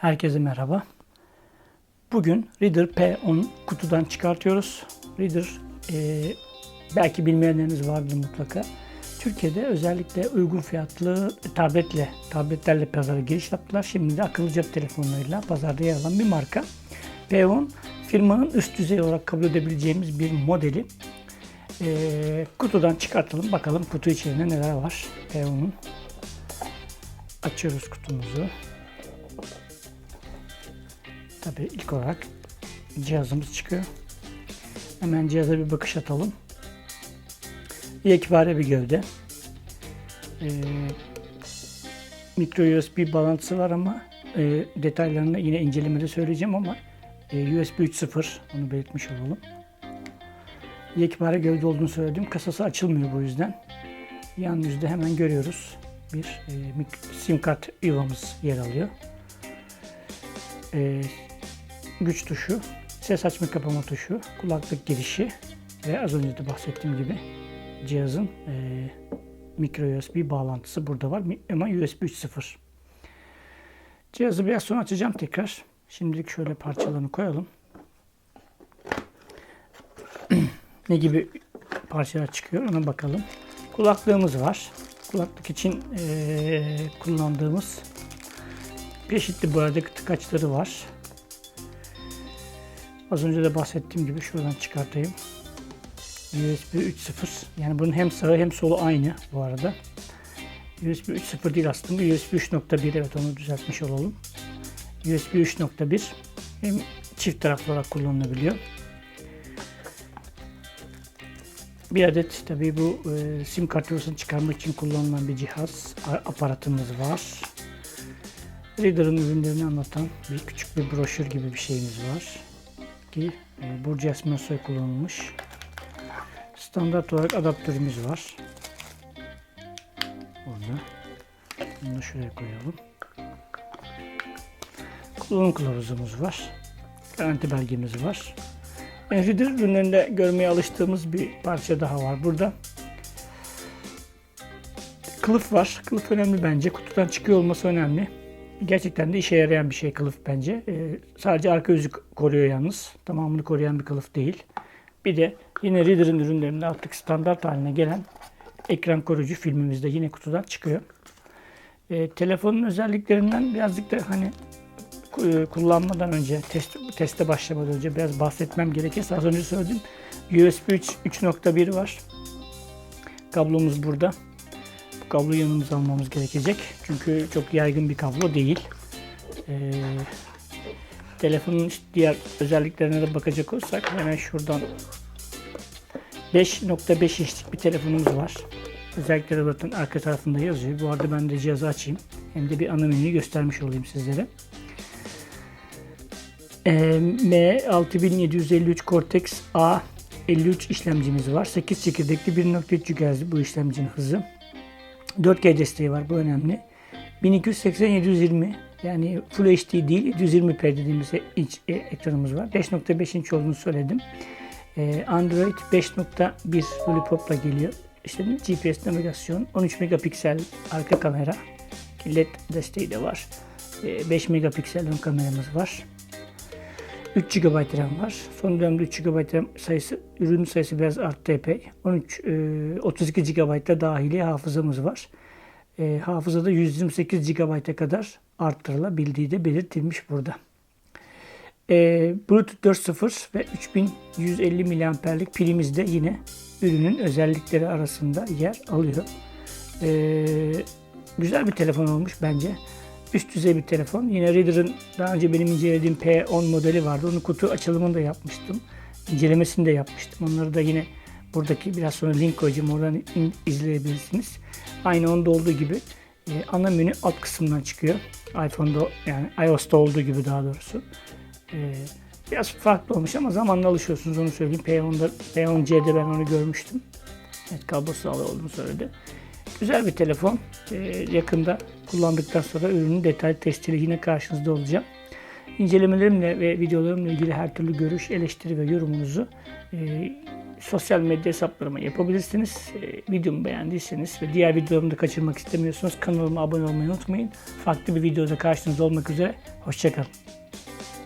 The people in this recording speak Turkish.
Herkese merhaba. Bugün Reader P10 kutudan çıkartıyoruz. Reader e, belki bilmeyenleriniz vardır mutlaka. Türkiye'de özellikle uygun fiyatlı tabletle, tabletlerle pazara giriş yaptılar. Şimdi de akıllı cep telefonlarıyla pazarda yer alan bir marka. P10 firmanın üst düzey olarak kabul edebileceğimiz bir modeli. E, kutudan çıkartalım bakalım kutu içerisinde neler var P10'un. Açıyoruz kutumuzu. Tabii ilk olarak cihazımız çıkıyor. Hemen cihaza bir bakış atalım. Yekpare bir gövde. Ee, micro USB bağlantısı var ama e, detaylarını yine incelemede söyleyeceğim ama e, USB 3.0 onu belirtmiş olalım. Yekpare gövde olduğunu söyledim. Kasası açılmıyor bu yüzden. Yan yüzde hemen görüyoruz. Bir e, sim kart yuvamız yer alıyor. E, güç tuşu, ses açma kapama tuşu, kulaklık girişi ve az önce de bahsettiğim gibi cihazın e, micro USB bağlantısı burada var ama USB 3.0. Cihazı biraz sonra açacağım tekrar. Şimdilik şöyle parçalarını koyalım. ne gibi parçalar çıkıyor ona bakalım. Kulaklığımız var. Kulaklık için e, kullandığımız çeşitli arada tıkaçları var. Az önce de bahsettiğim gibi şuradan çıkartayım. USB 3.0 yani bunun hem sağı hem solu aynı bu arada. USB 3.0 değil aslında USB 3.1 evet onu düzeltmiş olalım. USB 3.1 hem çift taraflı olarak kullanılabiliyor. Bir adet tabii bu e, sim kart yuvasını çıkarmak için kullanılan bir cihaz aparatımız var. Reader'ın ürünlerini anlatan bir küçük bir broşür gibi bir şeyimiz var ki e, Burcu Esmersoy kullanılmış. Standart olarak adaptörümüz var. Burada. Bunu da şuraya koyalım. Kullanım kılavuzumuz var. Garanti belgemiz var. E, Reader ürünlerinde görmeye alıştığımız bir parça daha var burada. Kılıf var. Kılıf önemli bence. Kutudan çıkıyor olması önemli. Gerçekten de işe yarayan bir şey kılıf bence. Ee, sadece arka yüzü koruyor yalnız. Tamamını koruyan bir kılıf değil. Bir de yine Reader'ın ürünlerinde artık standart haline gelen ekran koruyucu filmimiz de yine kutudan çıkıyor. Ee, telefonun özelliklerinden birazcık da hani ku- kullanmadan önce, test, teste başlamadan önce biraz bahsetmem gerekirse az önce söyledim. USB 3 3.1 var. Kablomuz burada. Bu kabloyu yanımıza almamız gerekecek. Çünkü çok yaygın bir kablo değil. Ee, telefonun diğer özelliklerine de bakacak olursak hemen şuradan 5.5 inçlik bir telefonumuz var. Özellikleri zaten arka tarafında yazıyor. Bu arada ben de cihazı açayım. Hem de bir ana menüyü göstermiş olayım sizlere. Ee, M6753 Cortex A53 işlemcimiz var. 8 çekirdekli 1.3 GHz bu işlemcinin hızı. 4G desteği var bu önemli. 1280-720 yani Full HD değil 720p dediğimiz inç e, ekranımız var. 5.5 inç olduğunu söyledim. Ee, Android 5.1 Lollipop'la geliyor. İşte GPS navigasyon, 13 megapiksel arka kamera, LED desteği de var. Ee, 5 megapiksel ön kameramız var. 3 GB RAM var. Son dönemde 3 GB RAM sayısı, ürün sayısı biraz arttı epey. 13, e, 32 GB da dahili hafızamız var. E, hafızada 128 GB'a kadar arttırılabildiği de belirtilmiş burada. E, Bluetooth 4.0 ve 3150 mAh'lik pilimiz de yine ürünün özellikleri arasında yer alıyor. E, güzel bir telefon olmuş bence. Üst düzey bir telefon. Yine Reader'ın daha önce benim incelediğim P10 modeli vardı. Onun kutu açılımını da yapmıştım. İncelemesini de yapmıştım. Onları da yine buradaki biraz sonra link koyacağım. Oradan in- izleyebilirsiniz. Aynı onda olduğu gibi e, ana menü alt kısmından çıkıyor. iPhone'da yani iOS'ta olduğu gibi daha doğrusu. E, biraz farklı olmuş ama zamanla alışıyorsunuz onu söyleyeyim. P10'da, P10C'de ben onu görmüştüm. Evet kablosu alı olduğunu söyledi. Güzel bir telefon. Ee, yakında kullandıktan sonra ürünün detaylı testiyle yine karşınızda olacağım. İncelemelerimle ve videolarımla ilgili her türlü görüş, eleştiri ve yorumunuzu e, sosyal medya hesaplarıma yapabilirsiniz. E, videomu beğendiyseniz ve diğer videolarımı da kaçırmak istemiyorsanız kanalıma abone olmayı unutmayın. Farklı bir videoda karşınızda olmak üzere. Hoşçakalın.